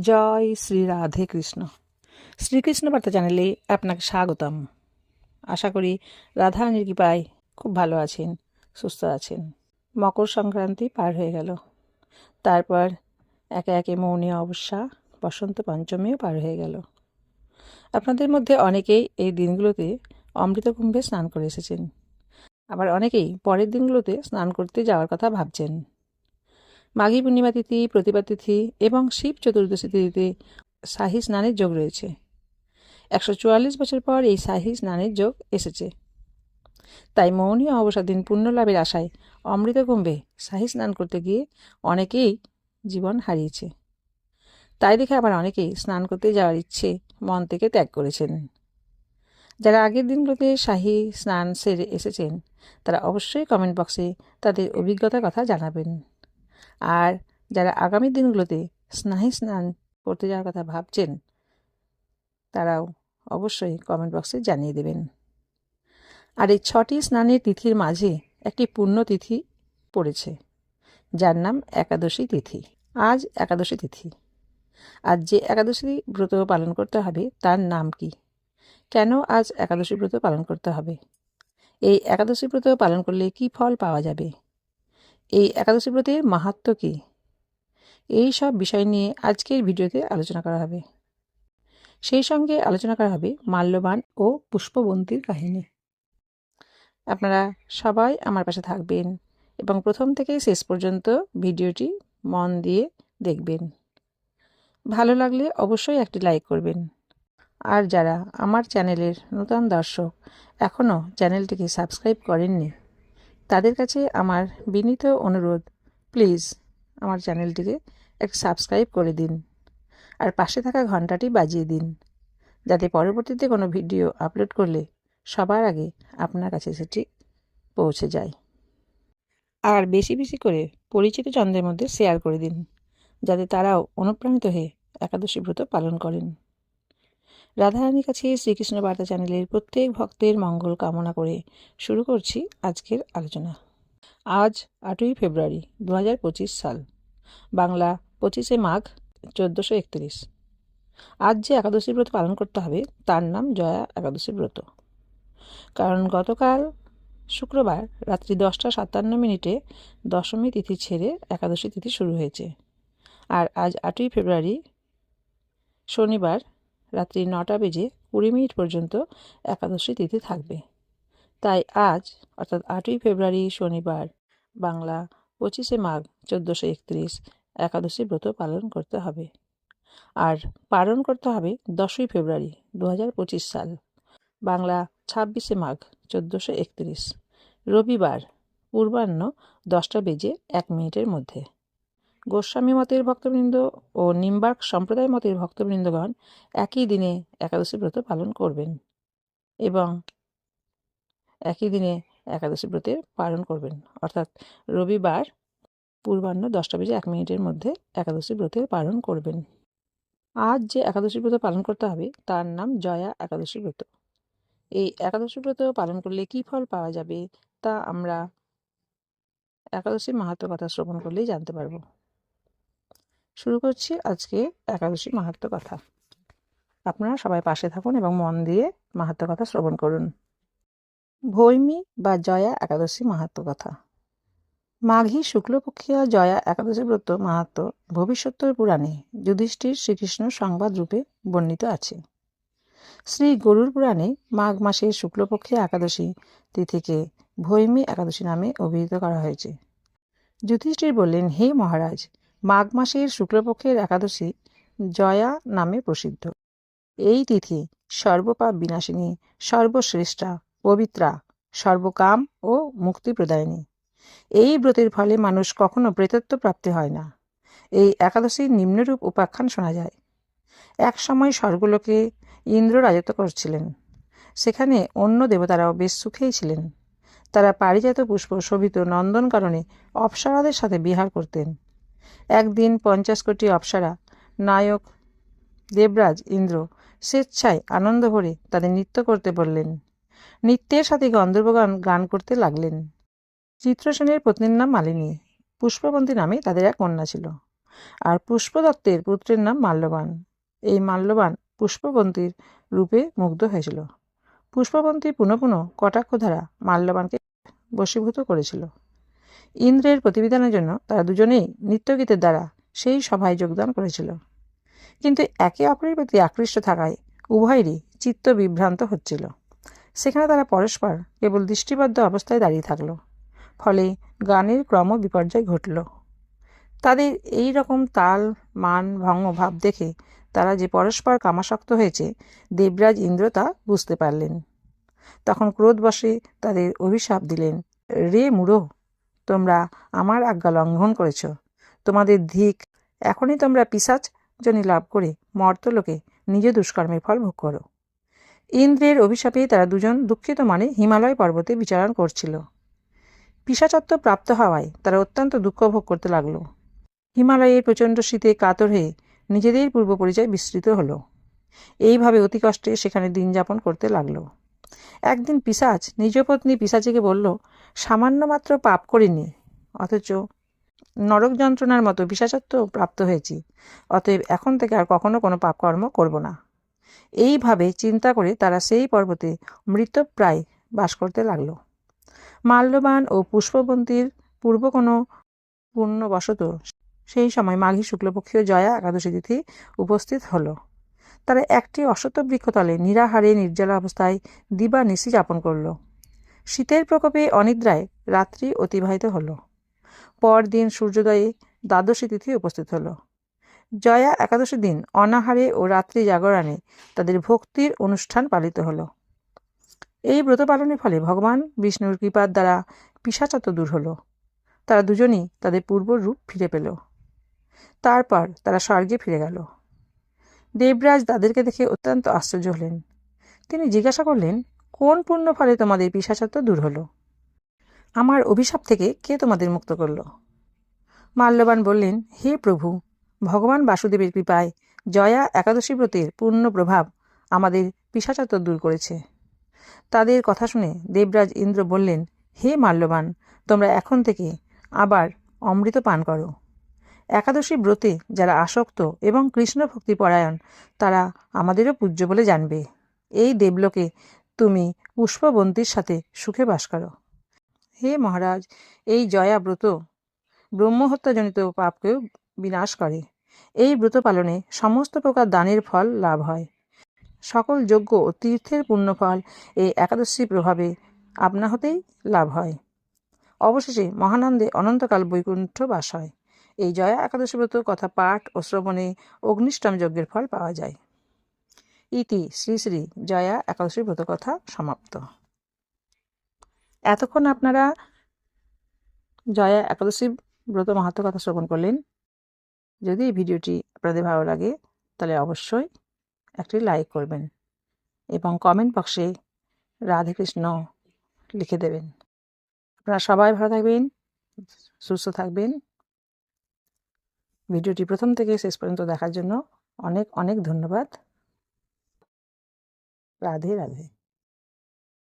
জয় শ্রী রাধে কৃষ্ণ। শ্রীকৃষ্ণ বার্তা চ্যানেলে আপনাকে স্বাগতম। আশা করি রাধা কৃপায় খুব ভালো আছেন, সুস্থ আছেন। মকর সংক্রান্তি পার হয়ে গেল। তারপর একে একে মৌনী অবস্যা, বসন্ত পঞ্চমীও পার হয়ে গেল। আপনাদের মধ্যে অনেকেই এই দিনগুলোতে অমৃত কুম্ভে স্নান করে এসেছেন। আবার অনেকেই পরের দিনগুলোতে স্নান করতে যাওয়ার কথা ভাবছেন। মাঘী পূর্ণিমা তিথি প্রতিভা তিথি এবং শিব চতুর্দশী তিথিতে শাহী স্নানের যোগ রয়েছে। একশো চুয়াল্লিশ বছর পর এই শাহী স্নানের যোগ এসেছে। তাই মৌনী অবসর দিন পুণ্য লাভের আশায় অমৃত কুম্ভে শাহী স্নান করতে গিয়ে অনেকেই জীবন হারিয়েছে। তাই দেখে আবার অনেকেই স্নান করতে যাওয়ার ইচ্ছে মন থেকে ত্যাগ করেছেন। যারা আগের দিনগুলোতে শাহী স্নান সেরে এসেছেন, তারা অবশ্যই কমেন্ট বক্সে তাদের অভিজ্ঞতার কথা জানাবেন। আর যারা আগামী দিনগুলোতে স্নায়ী স্নান করতে যাওয়ার কথা ভাবছেন, তারাও অবশ্যই কমেন্ট বক্সে জানিয়ে দেবেন। আর এই ছটি স্নানের তিথির মাঝে একটি তিথি পড়েছে, যার নাম একাদশী তিথি। আজ একাদশী তিথি। আজ যে একাদশী ব্রত পালন করতে হবে, তার নাম কি? কেন আজ একাদশী ব্রত পালন করতে হবে? এই একাদশী ব্রত পালন করলে কি ফল পাওয়া যাবে? এই একাদশী ব্রতের মাহাত্ম কী? এই সব বিষয় নিয়ে আজকের ভিডিওতে আলোচনা করা হবে। সেই সঙ্গে আলোচনা করা হবে মাল্যবান ও পুষ্পবন্তীর কাহিনী। আপনারা সবাই আমার পাশে থাকবেন এবং প্রথম থেকে শেষ পর্যন্ত ভিডিওটি মন দিয়ে দেখবেন। ভালো লাগলে অবশ্যই একটি লাইক করবেন। আর যারা আমার চ্যানেলের নতুন দর্শক, এখনও চ্যানেলটিকে সাবস্ক্রাইব করেননি তাদের কাছে আমার বিনীত অনুরোধ প্লিজ আমার চ্যানেলটিকে এক সাবস্ক্রাইব করে দিন আর পাশে থাকা ঘন্টাটি বাজিয়ে দিন যাতে পরবর্তীতে কোনো ভিডিও আপলোড করলে সবার আগে আপনার কাছে সেটি পৌঁছে যায়। আর বেশি বেশি করে পরিচিত চন্দ্রের মধ্যে শেয়ার করে দিন যাতে তারাও অনুপ্রাণিত হয়ে একাদশী ব্রত পালন করেন। রাধারানীর কাছে শ্রীকৃষ্ণ বার্তা চ্যানেলের প্রত্যেক ভক্তের মঙ্গল কামনা করে শুরু করছি আজকের আলোচনা। আজ আটই ফেব্রুয়ারি দু হাজার পঁচিশ সাল, বাংলা পঁচিশে মাঘ চোদ্দোশো একত্রিশ। আজ যে একাদশী ব্রত পালন করতে হবে, তার নাম জয়া একাদশী ব্রত। কারণ গতকাল শুক্রবার রাত্রি দশটা সাতান্ন মিনিটে দশমী তিথি ছেড়ে একাদশী তিথি শুরু হয়েছে। আর আজ আটই ফেব্রুয়ারি শনিবার রাত্রি নটা বেজে কুড়ি মিনিট পর্যন্ত একাদশী তিথি থাকবে। তাই আজ, অর্থাৎ আটই ফেব্রুয়ারি শনিবার, বাংলা পঁচিশে মাঘ চোদ্দোশো একত্রিশ একাদশী ব্রত পালন করতে হবে। আর পালন করতে হবে দশই ফেব্রুয়ারি দু সাল, বাংলা ছাব্বিশে মাঘ চোদ্দোশো একত্রিশ, রবিবার পূর্বাহ্ন দশটা বেজে এক মিনিটের মধ্যে। গোস্বামী মতের ভক্তবৃন্দ ও নিম্বার্ক সম্প্রদায় মতের ভক্তবৃন্দগণ একই দিনে একাদশী ব্রত পালন করবেন এবং একই দিনে একাদশী ব্রতের পালন করবেন। অর্থাৎ রবিবার পূর্বাহ্ন দশটা বেজে এক মিনিটের মধ্যে একাদশী ব্রতের পালন করবেন। আজ যে একাদশী ব্রত পালন করতে হবে, তার নাম জয়া একাদশী ব্রত। এই একাদশী ব্রত পালন করলে কী ফল পাওয়া যাবে তা আমরা একাদশী মাহাত্ম কথা শ্রবণ করলেই জানতে পারব। শুরু করছি আজকে একাদশী মাহাত্ম কথা। আপনারা সবাই পাশে থাকুন এবং মন দিয়ে মাহাত্ম কথা শ্রবণ করুন। ভৈমী বা জয়া একাদশী মাহাত্ম কথা। মাঘী শুক্লপক্ষীয় জয়া একাদশী ব্রত মাহাত্ম ভবিষ্যত্তর পুরাণে যুধিষ্ঠির শ্রীকৃষ্ণ সংবাদ রূপে বর্ণিত আছে। শ্রী গরুর পুরাণে মাঘ মাসে শুক্লপক্ষে একাদশী তিথিকে ভৈমী একাদশী নামে অভিহিত করা হয়েছে। যুধিষ্ঠির বললেন, হে মহারাজ মাঘ মাসের শুক্লপক্ষের একাদশী জয়া নামে প্রসিদ্ধ। এই তিথি সর্বপাপ বিনাশিনী, সর্বশ্রেষ্ঠা, পবিত্রা, সর্বকাম ও মুক্তি প্রদায়নী। এই ব্রতের ফলে মানুষ কখনো প্রেতত্ব প্রাপ্তি হয় না। এই একাদশীর নিম্নরূপ উপাখ্যান শোনা যায়। এক সময় স্বর্গলোকে ইন্দ্র রাজত্ব করছিলেন। সেখানে অন্য দেবতারাও বেশ সুখেই ছিলেন। তারা পারিজাত পুষ্প শোভিত নন্দন কারণে অপ্সরাদের সাথে বিহার করতেন। একদিন পঞ্চাশ কোটি অপ্সরা, নায়ক দেবরাজ ইন্দ্র স্বেচ্ছায় আনন্দ ভরে তাদের নৃত্য করতে বললেন। নৃত্যের সাথে গন্ধর্বগান গান করতে লাগলেন। চিত্রসেনের পত্নীর নাম মালিনী। পুষ্পবন্তী নামে তাদের এক কন্যা ছিল। আর পুষ্পদত্তের পুত্রের নাম মাল্যবান। এই মাল্যবান পুষ্পবন্তীর রূপে মুগ্ধ হয়েছিল। পুষ্পবন্তী পুনঃ পুনঃ কটাক্ষ দ্বারা মাল্যবানকে বশীভূত করেছিল। ইন্দ্রের প্রতিবিধানের জন্য তারা দুজনেই নৃত্যগীতের দ্বারা সেই সভায় যোগদান করেছিল। কিন্তু একে অপরের প্রতি আকৃষ্ট থাকায় উভয়েরই চিত্ত বিভ্রান্ত হচ্ছিল। সেখানে তারা পরস্পর কেবল দৃষ্টিবদ্ধ অবস্থায় দাঁড়িয়ে থাকল, ফলে গানের ক্রম বিপর্যয় ঘটল। তাদের এই রকম তাল, মান, ভঙ্গ, ভাব দেখে তারা যে পরস্পর কামাসক্ত হয়েছে, দেবরাজ ইন্দ্র তা বুঝতে পারলেন। তখন ক্রোধবশে তাদের অভিশাপ দিলেন, রে মুড়ো তোমরা আমার আজ্ঞা লঙ্ঘন করেছ। তোমাদের ধিক, এখনই তোমরা পিসাচ জনি লাভ করে মর্তলোকে নিজ দুষ্কর্মের ফল ভোগ করো। ইন্দ্রের অভিশাপে তারা দুজন দুঃখিত মানে হিমালয় পর্বতে বিচারণ করছিল। পিসাচত্ব প্রাপ্ত হওয়ায় তারা অত্যন্ত দুঃখ ভোগ করতে লাগল। হিমালয়ের প্রচণ্ড শীতে কাতর হয়ে নিজেদের পূর্ব পরিচয় বিস্তৃত হলো। এইভাবে অতি কষ্টে সেখানে দিন যাপন করতে লাগল। একদিন পিসাচ নিজ পত্নী পিসাচিকে বলল সামান্য মাত্র পাপ করিনি, অথচ নরক যন্ত্রণার মতো পিসাচত্ব প্রাপ্ত হয়েছি, অতএব এখন থেকে আর কখনো কোনো পাপকর্ম করব না। এইভাবে চিন্তা করে তারা সেই পর্বতে মৃতপ্রায় বাস করতে লাগল। মাল্যবান ও পুষ্পবন্তীর পূর্ব কোনো পূর্ণবশত সেই সময় মাঘী শুক্লপক্ষীয় জয়া একাদশী তিথি উপস্থিত হলো। তারা একটি অশ্বত্থ বৃক্ষতলে নিরাহারে নির্জলা অবস্থায় দিবা নিশি যাপন করল। শীতের প্রকোপে অনিদ্রায় রাত্রি অতিবাহিত হলো। পরদিন সূর্যোদয়ে দ্বাদশী তিথি উপস্থিত হলো। জয়া একাদশী দিন অনাহারে ও রাত্রি জাগরণে তাদের ভক্তির অনুষ্ঠান পালিত হলো। এই ব্রত পালনের ফলে ভগবান বিষ্ণুর কৃপার দ্বারা পিসাচত দূর হলো। তারা দুজনই তাদের পূর্ব রূপ ফিরে পেল। তারপর তারা স্বর্গে ফিরে গেল। দেবরাজ তাদেরকে দেখে অত্যন্ত আশ্চর্য হলেন। তিনি জিজ্ঞাসা করলেন কোন পূর্ণ ফলে তোমাদের পিসাচত্ব দূর হলো? আমার অভিশাপ থেকে কে তোমাদের মুক্ত করল? মাল্যবান বললেন, হে প্রভু, ভগবান বাসুদেবের কৃপায় জয়া একাদশী ব্রতের পূর্ণ প্রভাব আমাদের পিসাচত্ব দূর করেছে। তাদের কথা শুনে দেবরাজ ইন্দ্র বললেন, হে মাল্যবান, তোমরা এখন থেকে আবার অমৃত পান করো। একাদশী ব্রতে যারা আসক্ত এবং কৃষ্ণ ভক্তি পরায়ণ তারা আমাদেরও পূজ্য বলে জানবে। এই দেবলোকে তুমি পুষ্পবন্তীর সাথে সুখে বাস করো। হে মহারাজ, এই জয়া ব্রত ব্রহ্মহত্যাজনিত পাপকেও বিনাশ করে। এই ব্রত পালনে সমস্ত প্রকার দানের ফল লাভ হয়। সকল যজ্ঞ ও তীর্থের পুণ্যফল এই একাদশী প্রভাবে আপনা হতেই লাভ হয়। অবশেষে মহানন্দে অনন্তকাল বৈকুণ্ঠ বাস হয়। এই জয়া একাদশী ব্রত কথা পাঠ ও শ্রবণে অগ্নিষ্টম যজ্ঞের ফল পাওয়া যায়। ইতি, শ্রী শ্রী, জয়া একাদশী ব্রত কথা সমাপ্ত। এতক্ষণ আপনারা জয়া একাদশী ব্রত মাহাত্ম কথা শ্রবণ করলেন। যদি এই ভিডিওটি আপনাদের ভালো লাগে, তাহলে অবশ্যই একটি লাইক করবেন এবং কমেন্ট বক্সে রাধে কৃষ্ণ লিখে দেবেন। আপনারা সবাই ভালো থাকবেন, সুস্থ থাকবেন। ভিডিওটি প্রথম থেকে শেষ পর্যন্ত দেখার জন্য অনেক অনেক ধন্যবাদ। রাধে রাধে